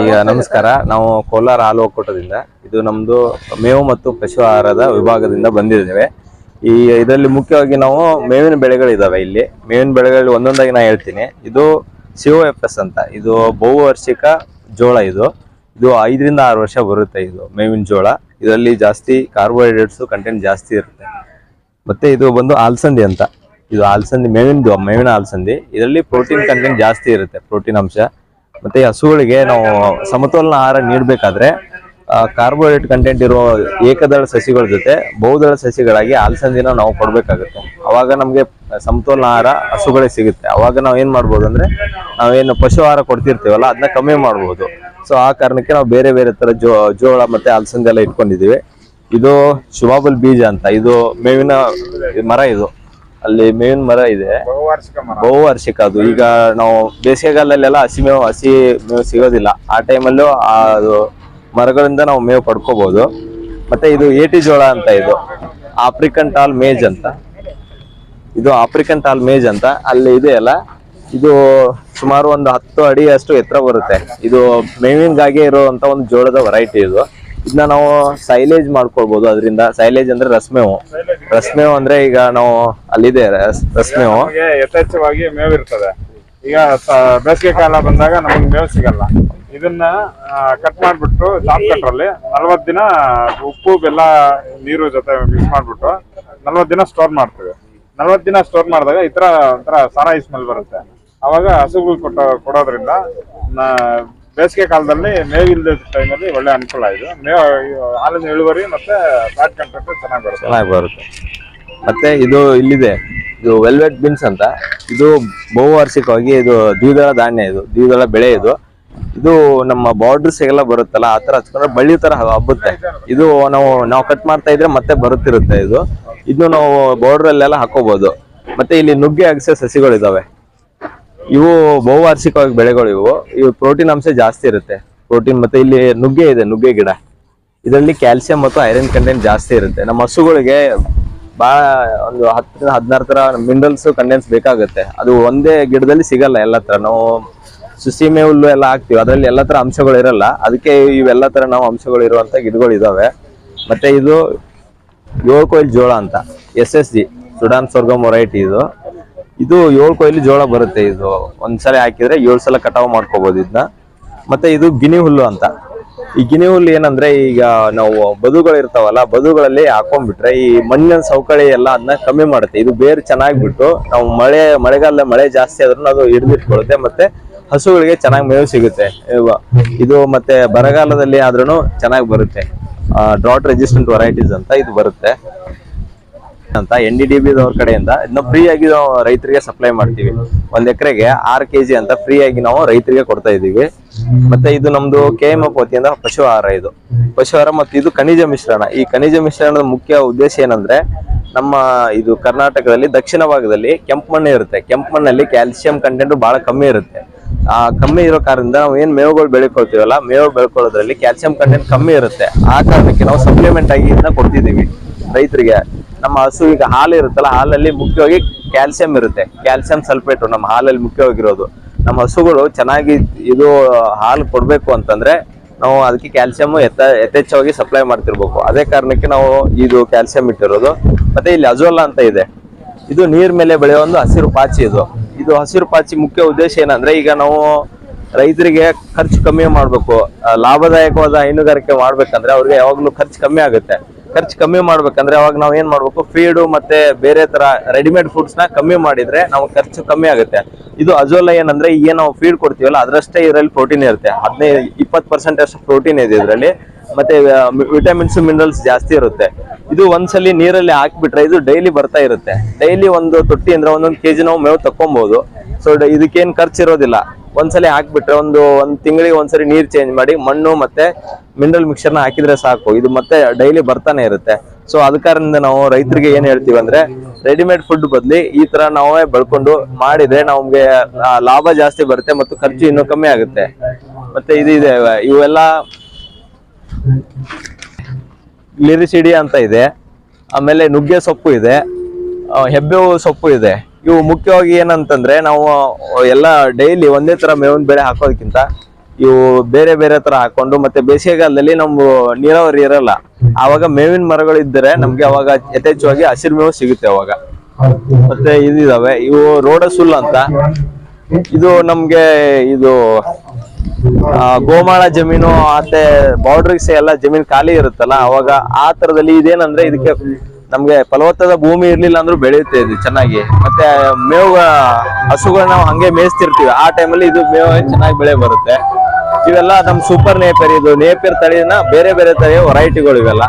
ಈಗ ನಮಸ್ಕಾರ, ನಾವು ಕೋಲಾರ ಹಾಲು ಒಕ್ಕೂಟದಿಂದ ಇದು ನಮ್ದು ಮೇವು ಮತ್ತು ಪಶು ಆಹಾರದ ವಿಭಾಗದಿಂದ ಬಂದಿದ್ದೇವೆ. ಈ ಇದರಲ್ಲಿ ಮುಖ್ಯವಾಗಿ ನಾವು ಮೇವಿನ ಬೆಳೆಗಳಿದಾವೆ ಇಲ್ಲಿ. ಮೇವಿನ ಬೆಳೆಗಳಲ್ಲಿ ಒಂದೊಂದಾಗಿ ನಾ ಹೇಳ್ತೀನಿ. ಇದು ಸಿಒ ಎಫ್ ಎಸ್ ಅಂತ. ಇದು ಬಹುವಾರ್ಷಿಕ ಜೋಳ ಇದು. ಇದು ಐದರಿಂದ ಆರು ವರ್ಷ ಬರುತ್ತೆ ಇದು, ಮೇವಿನ ಜೋಳ. ಇದರಲ್ಲಿ ಜಾಸ್ತಿ ಕಾರ್ಬೋಹೈಡ್ರೇಟ್ಸು ಕಂಟೆಂಟ್ ಜಾಸ್ತಿ ಇರುತ್ತೆ. ಮತ್ತೆ ಇದು ಬಂದು ಆಲ್ಸಂದಿ ಅಂತ. ಇದು ಆಲ್ಸಂದಿ ಮೇವಿನ ಮೇವಿನ ಆಲ್ಸಂದಿ. ಇದರಲ್ಲಿ ಪ್ರೋಟೀನ್ ಕಂಟೆಂಟ್ ಜಾಸ್ತಿ ಇರುತ್ತೆ ಪ್ರೋಟೀನ್ ಅಂಶ. ಮತ್ತೆ ಹಸುಗಳಿಗೆ ನಾವು ಸಮತೋಲನ ಆಹಾರ ನೀಡಬೇಕಾದ್ರೆ ಕಾರ್ಬೋಹೈಡ್ರೇಟ್ ಕಂಟೆಂಟ್ ಇರೋ ಏಕದಳ ಸಸಿಗಳ ಜೊತೆ ಬಹುದಳ ಸಸಿಗಳಾಗಿ ಆಲ್ಸಂದಿನ ನಾವು ಕೊಡಬೇಕಾಗುತ್ತೆ. ಅವಾಗ ನಮಗೆ ಸಮತೋಲನ ಆಹಾರ ಹಸುಗಳಿಗೆ ಸಿಗುತ್ತೆ. ಅವಾಗ ನಾವು ಏನು ಮಾಡ್ಬೋದು ಅಂದರೆ, ನಾವೇನು ಪಶು ಆಹಾರ ಕೊಡ್ತಿರ್ತೀವಲ್ಲ ಅದನ್ನ ಕಮ್ಮಿ ಮಾಡ್ಬೋದು. ಸೊ ಆ ಕಾರಣಕ್ಕೆ ನಾವು ಬೇರೆ ಬೇರೆ ಥರ ಜೋಳ ಮತ್ತು ಅಲಸಂದೆ ಎಲ್ಲ ಇಟ್ಕೊಂಡಿದ್ದೀವಿ. ಇದು ಶುಭಾಬಲ್ ಬೀಜ ಅಂತ, ಇದು ಮೇವಿನ ಮರ ಇದು. ಅಲ್ಲಿ ಮೇವಿನ ಮರ ಇದೆ. ಬಹುವಾರ್ಷಿಕ ಅದು. ಈಗ ನಾವು ಬೇಸಿಗೆಗಾಲದಲ್ಲೆಲ್ಲ ಹಸಿ ಮೇವು ಹಸಿ ಮೇವು ಸಿಗೋದಿಲ್ಲ. ಆ ಟೈಮಲ್ಲೂ ಅದು ಮರಗಳಿಂದ ನಾವು ಮೇವು ಪಡ್ಕೋಬಹುದು ಮತ್ತೆ ಇದು ಏಟಿ ಜೋಳ ಅಂತ ಇದು. ಆಫ್ರಿಕನ್ ಟಾಲ್ ಮೇಜ್ ಅಂತ. ಇದು ಆಫ್ರಿಕನ್ ಟಾಲ್ ಮೇಜ್ ಅಂತ. ಅಲ್ಲಿ ಇದೆಯಲ್ಲ ಇದು ಸುಮಾರು ಒಂದು ಹತ್ತು ಅಡಿ ಅಷ್ಟು ಎತ್ತರ ಬರುತ್ತೆ. ಇದು ಮೇವಿನಗಾಗಿ ಇರುವಂತ ಒಂದು ಜೋಳದ ವೆರೈಟಿ ಇದು. ಇದನ್ನ ನಾವು ಸೈಲೇಜ್ ಮಾಡ್ಕೊಳ್ಬಹುದು ಅದರಿಂದ ಸೈಲೇಜ್ ಅಂದ್ರೆ ರಸ್ಮೇವು. ರಸ್ಮೇವು ಅಂದ್ರೆ ಈಗ ನಾವು ಅಲ್ಲಿದೆ, ರಸ್- ರಸ್ಮೇವು ಯಥೇಚ್ಛವಾಗಿ ಮೇವು ಇರ್ತದೆ. ಈಗ ಬೇಸಿಗೆ ಕಾಲ ಬಂದಾಗ ನಮಗೆ ಮೇವು ಸಿಗಲ್ಲ. ಇದನ್ನ ಕಟ್ ಮಾಡ್ಬಿಟ್ಟು ಚಾಪ್ ಕಟ್ರಲ್ಲಿ ನಲ್ವತ್ ದಿನ ಉಪ್ಪು, ಬೆಲ್ಲ, ನೀರು ಜೊತೆ ಮಿಕ್ಸ್ ಮಾಡ್ಬಿಟ್ಟು ನಲ್ವತ್ ದಿನ ಸ್ಟೋರ್ ಮಾಡ್ತೀವಿ. ನಲ್ವತ್ ದಿನ ಸ್ಟೋರ್ ಮಾಡಿದಾಗ ಈ ತರ ಒಂಥರ ಸಾರಾಯಿ ಸ್ಮೆಲ್ ಬರುತ್ತೆ. ಅವಾಗ ಹಸುಗಳು ಕೊಟ್ಟ, ಕೊಡೋದ್ರಿಂದ ಬೇಸಿಗೆ ಕಾಲದಲ್ಲಿ ಮೇವಿಲ್ಲದ ಟೈಮಲ್ಲಿ ಒಳ್ಳೆ ಅನುಕೂಲ ಇದು ಮೇವು, ಹಾಲಿನ ಇಳುವರಿ ಮತ್ತೆ ಫ್ಯಾಟ್ ಕಂಟೆಂಟ್ ಚೆನ್ನಾಗಿ ಬರುತ್ತೆ. ಚೆನ್ನಾಗಿ ಬರುತ್ತೆ. ಮತ್ತೆ ಇದು ಇಲ್ಲಿದೆ. ಇದು ವೆಲ್ವೆಟ್ ಬೀನ್ಸ್ ಅಂತ. ಇದು ಬಹುವಾರ್ಷಿಕವಾಗಿ ಇದು ದ್ವಿದಳ ಧಾನ್ಯ ಇದು. ದ್ವಿದಳ ಬೆಳೆ ಇದು. ಇದು ನಮ್ಮ ಬಾರ್ಡರ್ಸ್ ಎಲ್ಲ ಬರುತ್ತಲ್ಲ, ಆ ತರ ಹಚ್ಕೊಂಡ್ರೆ ಬಳ್ಳಿ ತರ ಹಬ್ಬುತ್ತೆ. ಇದು ನಾವು ನಾವು ಕಟ್ ಮಾಡ್ತಾ ಇದ್ರೆ ಮತ್ತೆ ಬರುತ್ತಿರುತ್ತೆ ಇದು. ಇದನ್ನು ನಾವು ಬಾರ್ಡರ್ ಅಲ್ಲೆಲ್ಲ ಹಾಕೋಬಹುದು ಮತ್ತೆ ಇಲ್ಲಿ ನುಗ್ಗೆ, ಅಗಸೆ, ಸಸಿಗಳಿದಾವೆ. ಇವು ಬಹುವಾರ್ಷಿಕವಾಗಿ ಬೆಳೆಗಳು ಇವು. ಇವು ಪ್ರೋಟೀನ್ ಅಂಶ ಜಾಸ್ತಿ ಇರುತ್ತೆ. ಪ್ರೋಟೀನ್ ಮತ್ತೆ ಇಲ್ಲಿ ನುಗ್ಗೆ ಇದೆ, ನುಗ್ಗೆ ಗಿಡ. ಇದರಲ್ಲಿ ಕ್ಯಾಲ್ಸಿಯಂ ಮತ್ತು ಐರನ್ ಕಂಟೆಂಟ್ ಜಾಸ್ತಿ ಇರುತ್ತೆ. ನಮ್ಮ ಹಸುಗಳಿಗೆ ಬಹಳ ಒಂದು ಹತ್ತರಿಂದ ಹದಿನಾರು ತರ ಮಿನರಲ್ಸ್ ಕಂಟೆಂಟ್ಸ್ ಬೇಕಾಗುತ್ತೆ. ಅದು ಒಂದೇ ಗಿಡದಲ್ಲಿ ಸಿಗಲ್ಲ ಎಲ್ಲ ತರ ನಾವು ಸುಸೀಮೆ ಹುಲ್ಲು ಎಲ್ಲ ಹಾಕ್ತಿವಿ. ಅದರಲ್ಲಿ ಎಲ್ಲ ತರ ಅಂಶಗಳು ಇರಲ್ಲ. ಅದಕ್ಕೆ ಇವೆಲ್ಲ ತರ ನಾವು ಅಂಶಗಳು ಇರುವಂತ ಗಿಡಗಳು ಇದಾವೆ. ಮತ್ತೆ ಇದು ಏಳು ಕೊಯ್ಲ್ ಜೋಳ ಅಂತ. S S G, Sudan Swargam variety ಇದು. ಇದು ಏಳು ಕೊಯ್ಲಿ ಜೋಳ ಬರುತ್ತೆ ಇದು. ಒಂದ್ಸಲ ಹಾಕಿದ್ರೆ ಏಳು ಸಲ ಕಟಾವು ಮಾಡ್ಕೋಬಹುದು ಇದನ್ನ ಮತ್ತೆ ಇದು ಗಿನಿ ಹುಲ್ಲು ಅಂತ. ಈ ಗಿನಿ ಹುಲ್ಲು ಏನಂದ್ರೆ ಈಗ ನಾವು ಬದುಗಳು ಇರ್ತಾವಲ್ಲ, ಬದುಗಳಲ್ಲಿ ಹಾಕೊಂಡ್ಬಿಟ್ರೆ ಈ ಮಣ್ಣಿನ ಸವಕಳಿ ಎಲ್ಲ ಅದನ್ನ ಕಮ್ಮಿ ಮಾಡುತ್ತೆ. ಇದು ಬೇರೆ ಚೆನ್ನಾಗಿ ಬಿಟ್ಟು ನಾವು ಮಳೆ ಮಳೆಗಾಲ ಮಳೆ ಜಾಸ್ತಿ ಆದ್ರೂ ಅದು ಹಿಡಿದಿಟ್ಕೊಳ್ಳುತ್ತೆ ಮತ್ತೆ ಹಸುಗಳಿಗೆ ಚೆನ್ನಾಗಿ ಮೇವು ಸಿಗುತ್ತೆ. ಇದು ಮತ್ತೆ ಬರಗಾಲದಲ್ಲಿ ಆದ್ರೂ ಚೆನ್ನಾಗಿ ಬರುತ್ತೆ. ಡ್ರಾಟ್ ರೆಸಿಸ್ಟೆಂಟ್ ವೆರೈಟೀಸ್ ಅಂತ ಇದು ಬರುತ್ತೆ. ಅಂತ ಎನ್ ಡಿ ಡಿ ಕಡೆಯಿಂದ ಇದನ್ನ ಫ್ರೀ ಆಗಿ ನಾವು ರೈತರಿಗೆ ಸಪ್ಲೈ ಮಾಡ್ತೀವಿ. ಒಂದ್ ಎಕರೆಗೆ ಆರ್ ಕೆಜಿ ಅಂತ ಫ್ರೀ ಆಗಿ ನಾವು ರೈತರಿಗೆ ಕೊಡ್ತಾ ಇದೀವಿ ಮತ್ತೆ ಇದು ನಮ್ದು ಕೆ ಎಂ ಎಫ್ ವತಿಯಿಂದ ಪಶು ಆಹಾರ ಇದು. ಪಶು ಆಹಾರ ಮತ್ತು ಇದು ಖನಿಜ ಮಿಶ್ರಣ. ಈ ಖನಿಜ ಮಿಶ್ರಣದ ಮುಖ್ಯ ಉದ್ದೇಶ ಏನಂದ್ರೆ ನಮ್ಮ ಇದು ಕರ್ನಾಟಕದಲ್ಲಿ ದಕ್ಷಿಣ ಭಾಗದಲ್ಲಿ ಕೆಂಪು ಮಣ್ಣು ಇರುತ್ತೆ. ಕೆಂಪು ಮಣ್ಣಲ್ಲಿ ಕ್ಯಾಲ್ಸಿಯಂ ಕಂಟೆಂಟ್ ಬಹಳ ಕಮ್ಮಿ ಇರುತ್ತೆ. ಆ ಕಮ್ಮಿ ಇರೋ ಕಾರಣದಿಂದ ನಾವು ಏನ್ ಮೇವುಗಳು ಬೆಳ್ಕೊಳ್ತೀವಲ್ಲ, ಮೇವು ಬೆಳ್ಕೊಳ್ಳೋದ್ರಲ್ಲಿ ಕ್ಯಾಲ್ಸಿಯಂ ಕಂಟೆಂಟ್ ಕಮ್ಮಿ ಇರುತ್ತೆ. ಆ ಕಾರಣಕ್ಕೆ ನಾವು ಸಪ್ಲಿಮೆಂಟ್ ಆಗಿ ಇದನ್ನ ಕೊಡ್ತಿದೀವಿ ರೈತರಿಗೆ. ನಮ್ಮ ಹಸು ಈಗ ಹಾಲು ಇರುತ್ತಲ್ಲ ಹಾಲಲ್ಲಿ ಮುಖ್ಯವಾಗಿ ಕ್ಯಾಲ್ಸಿಯಂ ಇರುತ್ತೆ. ಕ್ಯಾಲ್ಸಿಯಂ ಸಲ್ಫೇಟ್ ನಮ್ಮ ಹಾಲಲ್ಲಿ ಮುಖ್ಯವಾಗಿರೋದು. ನಮ್ಮ ಹಸುಗಳು ಚೆನ್ನಾಗಿ ಇದು ಹಾಲು ಕೊಡಬೇಕು ಅಂತಂದ್ರೆ ನಾವು ಅದಕ್ಕೆ ಕ್ಯಾಲ್ಸಿಯಂ ಯಥ ಯಥೇಚ್ಛವಾಗಿ ಸಪ್ಲೈ ಮಾಡ್ತಿರ್ಬೇಕು. ಅದೇ ಕಾರಣಕ್ಕೆ ನಾವು ಇದು ಕ್ಯಾಲ್ಸಿಯಂ ಇಟ್ಟಿರೋದು. ಮತ್ತೆ ಇಲ್ಲಿ ಅಜೋಲಾ ಅಂತ ಇದೆ. ಇದು ನೀರ್ ಮೇಲೆ ಬೆಳೆಯೋ ಒಂದು ಹಸಿರು ಪಾಚಿ ಇದು. ಇದು ಹಸಿರು ಪಾಚಿ ಮುಖ್ಯ ಉದ್ದೇಶ ಏನಂದ್ರೆ ಈಗ ನಾವು ರೈತರಿಗೆ ಖರ್ಚು ಕಮ್ಮಿ ಮಾಡಬೇಕು. ಲಾಭದಾಯಕವಾದ ಹೈನುಗಾರಿಕೆ ಮಾಡ್ಬೇಕಂದ್ರೆ ಅವ್ರಿಗೆ ಯಾವಾಗ್ಲೂ ಖರ್ಚು ಕಮ್ಮಿ ಆಗುತ್ತೆ. ಖರ್ಚು ಕಮ್ಮಿ ಮಾಡ್ಬೇಕಂದ್ರೆ ಅವಾಗ ನಾವ್ ಏನ್ ಮಾಡ್ಬೇಕು? ಫೀಡು ಮತ್ತೆ ಬೇರೆ ತರ ರೆಡಿಮೇಡ್ ಫುಡ್ಸ್ನ ಕಮ್ಮಿ ಮಾಡಿದ್ರೆ ನಾವು ಖರ್ಚು ಕಮ್ಮಿ ಆಗುತ್ತೆ. ಇದು ಅಜೋಲ ಏನಂದ್ರೆ ಈಗ ನಾವು ಫೀಡ್ ಕೊಡ್ತೀವಲ್ಲ, ಅದರಷ್ಟೇ ಇದರಲ್ಲಿ ಪ್ರೋಟೀನ್ ಇರುತ್ತೆ. ಹದಿನೈದು ಇಪ್ಪತ್ತು ಪರ್ಸೆಂಟ್ ಅಷ್ಟು ಪ್ರೋಟೀನ್ ಇದೆ ಇದರಲ್ಲಿ. ಮತ್ತೆ ವಿಟಮಿನ್ಸ್ ಮಿನರಲ್ಸ್ ಜಾಸ್ತಿ ಇರುತ್ತೆ. ಇದು ಒಂದ್ಸಲಿ ನೀರಲ್ಲಿ ಹಾಕ್ಬಿಟ್ರೆ ಇದು ಡೈಲಿ ಬರ್ತಾ ಇರುತ್ತೆ. ಡೈಲಿ ಒಂದು ತೊಟ್ಟಿ ಅಂದ್ರೆ ಒಂದೊಂದು ಕೆಜಿ ನಾವು ಮೇವು ತಕ್ಕೊಬಹುದು ಸೊ ಇದಕ್ಕೇನು ಖರ್ಚು ಇರೋದಿಲ್ಲ ಒಂದ್ಸಲಿ ಹಾಕ್ಬಿಟ್ರೆ ಒಂದು ಒಂದ್ ತಿಂಗಳಿಗೆ ಒಂದ್ಸರಿ ನೀರ್ ಚೇಂಜ್ ಮಾಡಿ ಮಣ್ಣು ಮತ್ತೆ ಮಿನರಲ್ ಮಿಕ್ಸರ್ನ ಹಾಕಿದ್ರೆ ಸಾಕು. ಇದು ಮತ್ತೆ ಡೈಲಿ ಬರ್ತಾನೆ ಇರುತ್ತೆ. ಸೊ ಅದ ಕಾರಣದಿಂದ ನಾವು ರೈತರಿಗೆ ಏನ್ ಹೇಳ್ತೀವಿ ಅಂದ್ರೆ ರೆಡಿಮೇಡ್ ಫುಡ್ ಬದ್ಲಿ ಈ ತರ ನಾವೇ ಬೆಳ್ಕೊಂಡು ಮಾಡಿದ್ರೆ ನಮ್ಗೆ ಲಾಭ ಜಾಸ್ತಿ ಬರುತ್ತೆ ಮತ್ತು ಖರ್ಚು ಇನ್ನೂ ಕಮ್ಮಿ ಆಗುತ್ತೆ. ಮತ್ತೆ ಇದು ಇದೆ, ಇವೆಲ್ಲ ಲಿರಿಸಿಡಿ ಅಂತ ಇದೆ. ಆಮೇಲೆ ನುಗ್ಗೆ ಸೊಪ್ಪು ಇದೆ. ಹೆಬ್ಬೇವು ಸೊಪ್ಪು ಇದೆ. ಇವು ಮುಖ್ಯವಾಗಿ ಏನಂತಂದ್ರೆ ನಾವು ಎಲ್ಲ ಡೈಲಿ ಒಂದೇ ತರ ಮೇವಿನ ಬೆಳೆ ಹಾಕೋದಕ್ಕಿಂತ ಇವು ಬೇರೆ ಬೇರೆ ತರ ಹಾಕೊಂಡು ಮತ್ತೆ ಬೇಸಿಗೆಗಾಲದಲ್ಲಿ ನಮ್ಗೆ ನೀರಾವರಿ ಇರಲ್ಲ. ಆವಾಗ ಮೇವಿನ ಮರಗಳು ಇದ್ದರೆ ನಮ್ಗೆ ಅವಾಗ ಯಥೇಚ್ಛವಾಗಿ ಹಸಿರು ಮೇವು ಸಿಗುತ್ತೆ ಅವಾಗ. ಮತ್ತೆ ಇದಿದಾವೆ ಇವು ರೋಡಸುಲ್ ಅಂತ. ಇದು ನಮ್ಗೆ ಇದು ಗೋಮಾಳ ಜಮೀನು ಮತ್ತೆ ಬೌಂಡ್ರೀಸ್ ಎಲ್ಲ ಜಮೀನ್ ಖಾಲಿ ಇರುತ್ತಲ್ಲ, ಅವಾಗ ಆ ತರದಲ್ಲಿ ಇದೇನಂದ್ರೆ ಇದಕ್ಕೆ ನಮ್ಗೆ ಫಲವತ್ತಾದ ಭೂಮಿ ಇರ್ಲಿಲ್ಲ ಅಂದ್ರೂ ಬೆಳೆಯುತ್ತೆ ಇದು ಚೆನ್ನಾಗಿ. ಮತ್ತೆ ಮೇವು, ಹಸುಗಳನ್ನ ನಾವು ಹಂಗೆ ಮೇಯಿಸ್ತಿರ್ತೀವಿ. ಆ ಟೈಮಲ್ಲಿ ಇದು ಮೇವು ಚೆನ್ನಾಗಿ ಬೆಳೆ ಬರುತ್ತೆ. ಇವೆಲ್ಲ ನಮ್ ಸೂಪರ್ ನೇಪಿಯರ್ ಇದು ನೇಪಿಯರ್ ತಳಿನ ಬೇರೆ ಬೇರೆ ತಳಿಯ ವೆರೈಟಿಗಳು ಇವೆಲ್ಲ.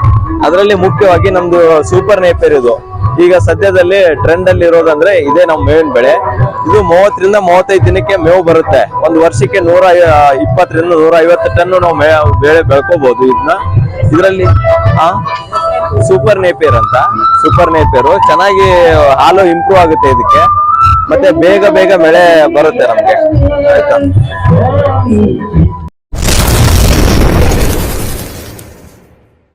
ಅದರಲ್ಲಿ ಮುಖ್ಯವಾಗಿ ನಮ್ದು ಸೂಪರ್ ನೇಪಿಯರ್ ಇದು. ಈಗ ಸದ್ಯದಲ್ಲಿ ಟ್ರೆಂಡ್ ಅಲ್ಲಿ ಇರೋದಂದ್ರೆ ಇದೇ ನಮ್ಮ ಮೇವಿನ ಬೆಳೆ. ಇದು ಮೂವತ್ತರಿಂದ ಮೂವತ್ತೈದು ದಿನಕ್ಕೆ ಮೇವು ಬರುತ್ತೆ. ಒಂದು ವರ್ಷಕ್ಕೆ ನೂರ ಇಪ್ಪತ್ತರಿಂದ ನೂರ ಐವತ್ತು ಟನ್ ನಾವು ಬೆಳೆ ಬೆಳ್ಕೋಬಹುದು ಇದನ್ನ. ಇದರಲ್ಲಿ, ಆ? ಸೂಪರ್ ನೇಪಿಯರ್ ಅಂತ. ಸೂಪರ್ ನೇಪಿಯರ್ ಚೆನ್ನಾಗಿ ಹಾಲು ಇಂಪ್ರೂವ್ ಆಗುತ್ತೆ ಇದಕ್ಕೆ. ಮತ್ತೆ ಬೇಗ ಬೇಗ ಬೆಳೆ ಬರುತ್ತೆ ನಮ್ಗೆ. ಆಯ್ತಾ?